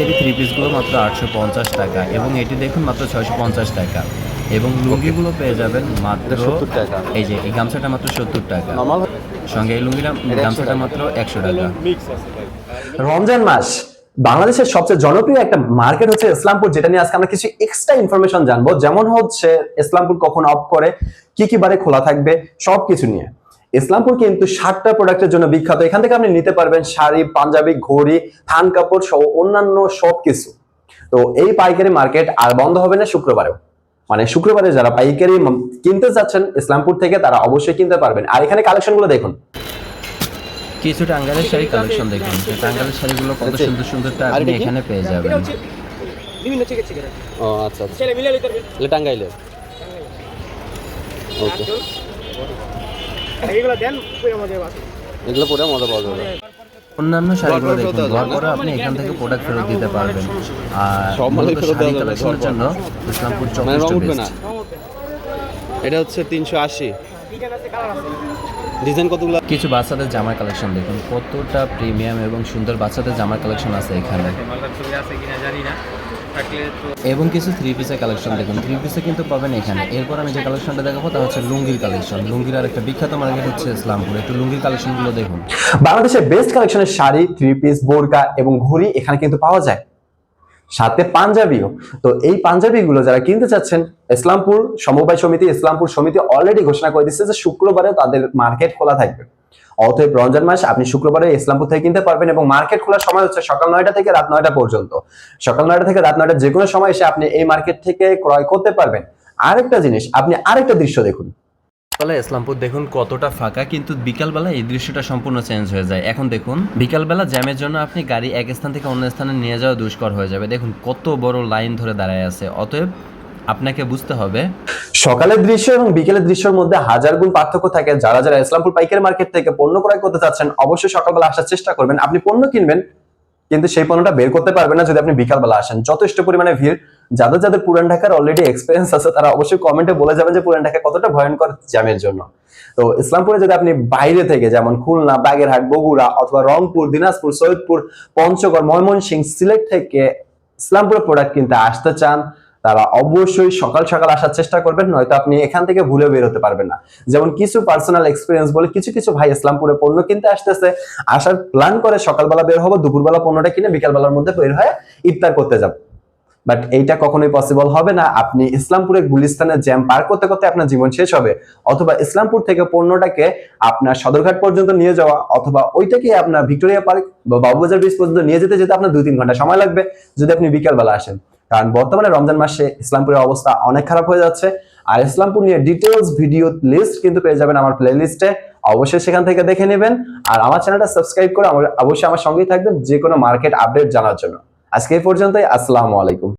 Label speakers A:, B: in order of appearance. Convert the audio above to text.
A: পাইকারি থ্রি পিসগুলো মাত্র আটশো পঞ্চাশ টাকা এবং এটি দেখুন মাত্র ছয়শো পঞ্চাশ টাকা এবং লুঙ্গিগুলো পেয়ে যাবেন মাত্র
B: 70 টাকা।
A: এই যে এই গামছাটা মাত্র সত্তর টাকা। সঙ্গে এই লুঙ্গিটা গামছাটা মাত্র একশো টাকা।
C: রমজান মাস বাংলাদেশের সবচেয়ে জনপ্রিয় একটা মার্কেট হচ্ছে ইসলামপুর যেটা নিয়ে আজকে আমরা কিছু এক্সট্রা ইনফরমেশন জানব। যেমন হচ্ছে ইসলামপুর কখন অফ করে কি কি বারে খোলা থাকবে সবকিছু নিয়ে। ইসলামপুর কিন্তু সাতটা প্রোডাক্টের জন্য বিখ্যাত। এখান থেকে আপনি নিতে পারবেন শাড়ি পাঞ্জাবি ঘড়ি থান কাপড় সহ অন্যান্য সবকিছু। তো এই পাইকারি মার্কেট আর বন্ধ হবে না শুক্রবারেও। মানে শুক্রবারে যারা পাইকারি কিনতে যাচ্ছেন ইসলামপুর থেকে তারা অবশ্যই কিনতে পারবেন। আর এখানে কালেকশনগুলো দেখুন।
A: কিছু টাঙ্গালের শাড়ি কালেকশন দেখুন। টাঙ্গালের শাড়িগুলো কত
B: আচ্ছা।
A: সুন্দর সুন্দরটা আপনি এখানে পেয়ে যাবেন।
D: বিভিন্ন
B: ও আচ্ছা আচ্ছা।
D: ছেলে মিলে লিতে পারবে
B: এলে টাঙ্গাইলে ওকে।
D: এইগুলো দেন পুরো আমাদের আছে
B: এগুলো পরে মজা পাওয়া যাবে।
A: অন্যান্য শাড়িগুলো দেখুন ঘর করে আপনি এখান থেকে প্রোডাক্ট ফেরত দিতে পারবেন। আর
B: সব মালই ফেরত
A: শাড়ি
B: দেওয়া যাবে,
A: কালেকশনের জন্য ইসলামপুর
B: মানে রং উঠবে না। এটা হচ্ছে তিনশো আশি।
D: ডিজাইন
B: কতগুলো?
A: কিছু বাচ্চাদের জামার কালেকশন দেখুন কতটা প্রিমিয়াম এবং সুন্দর বাচ্চাদের জামার কালেকশন আছে এখানে। এবং কিছু থ্রি পিসের কালেকশন দেখুন। থ্রি পিসে কিন্তু পাবেন এখানে। এরপর আমি যে কালেকশনটা দেখাবো তা হচ্ছে লুঙ্গির কালেকশন লুঙ্গির আর একটা বিখ্যাত মার্কেট হচ্ছে ইসলামপুর। একটু লুঙ্গির কালেকশনগুলো দেখুন।
C: বাংলাদেশের বেস্ট কালেকশনের শাড়ি থ্রি পিস বোরকা এবং ঘড়ি এখানে কিন্তু পাওয়া যায়। সাথে পাঞ্জাবিও। তো এই পাঞ্জাবিগুলো যারা কিনতে চাচ্ছেন ইসলামপুর সমবায় সমিতি ইসলামপুর সমিতি অলরেডি ঘোষণা করে দিচ্ছে যে শুক্রবারে তাদের মার্কেট খোলা থাকবে। অতএব রমজান মাস আপনি শুক্রবারে ইসলামপুর থেকে কিনতে পারবেন এবং মার্কেট খোলার সময় হচ্ছে সকাল নয়টা থেকে রাত নয়টা পর্যন্ত। সকাল নয়টা থেকে রাত নয়টা যে কোনো সময় এসে আপনি এই মার্কেট থেকে ক্রয় করতে পারবেন। আরেকটা জিনিস, আপনি আরেকটা দৃশ্য দেখুন।
A: ইসলামপুর দেখুন কতটা ফাঁকা, কিন্তু বিকালবেলা এই দৃশ্যটা সম্পূর্ণ চেঞ্জ হয়ে যায়। এখন দেখুন, বিকালবেলা জ্যামের জন্য আপনি গাড়ি এক স্থান থেকে অন্য স্থানে নিয়ে যাওয়া দুষ্কর হয়ে যাবে। দেখুন কত বড় লাইন ধরে দাঁড়ায় আছে। অতএব আপনাকে বুঝতে হবে।
C: সকালের দৃশ্য এবং বিকেলের দৃশ্যের মধ্যে হাজার গুণ পার্থক্য থাকে যারা যারা ইসলামপুর পাইকারি মার্কেট থেকে পণ্য ক্রয় করতে চাচ্ছেন, অবশ্যই সকালবেলা আসার চেষ্টা করবেন। আপনি পণ্য কিনবেন, কিন্তু সেই পণ্যটা বের করতে পারবেন না যদি আপনি বিকালবেলা আসেন। যথেষ্ট পরিমাণে ভিড়। যাদের যাদের পুরান ঢাকার অলরেডি এক্সপিরিয়েন্স আছে, তারা অবশ্যই কমেন্টে বলে যাবেন যে পুরান ঢাকা কতটা ভয়ঙ্কর জ্যামের জন্য। তো ইসলামপুরে যদি আপনি বাইরে থেকে যেমন খুলনা, বাগেরহাট, বগুড়া অথবা রংপুর, দিনাজপুর, সৈয়দপুর, পঞ্চগড়, ময়মনসিংহ, সিলেট থেকে ইসলামপুরে প্রোডাক্ট কিনতে আসতে চান তারা অবশ্যই সকাল সকাল আসার চেষ্টা করবেন, নয়তো আপনি এখান থেকে ভুলে বের হতে পারবেন না। যেমন কিছু পার্সোনাল এক্সপিরিয়েন্স বলে কিছু কিছু ভাই ইসলামপুরে পণ্য কিনতে আসতেছে, আসার প্ল্যান করে সকালবেলা বের হব, দুপুরবেলা পণ্যটা কিনে বিকালবেলার মধ্যে বের হয়ে ইফতার করতে যাব। বাট এইটা কখনোই পসিবল হবে না। আপনি ইসলামপুরে গুলিস্তানের জ্যাম পার করতে করতে আপনার জীবন শেষ হবে। অথবা ইসলামপুর থেকে পণ্যটাকে আপনার সদরঘাট পর্যন্ত নিয়ে যাওয়া, অথবা ওইটাকে আপনার ভিক্টোরিয়া পার্ক বা বাবুবাজার ব্রিজ পর্যন্ত নিয়ে যেতে যেতে আপনার দুই তিন ঘণ্টা সময় লাগবে, যদি আপনি বিকালবেলা আসেন। কারণ বর্তমানে রমজান মাসে ইসলামপুরের অবস্থা অনেক খারাপ হয়ে যাচ্ছে। আর ইসলামপুর নিয়ে ডিটেলস ভিডিও লিস্ট কিন্তু পেয়ে যাবেন আমার প্লে লিস্টে অবশ্যই সেখান থেকে দেখে নেবেন। আর আমার চ্যানেলটা সাবস্ক্রাইব করে অবশ্যই আমার সঙ্গেই থাকবেন যে কোনো মার্কেট আপডেট জানার জন্য। আজকে এই পর্যন্তই, আসসালামু আলাইকুম।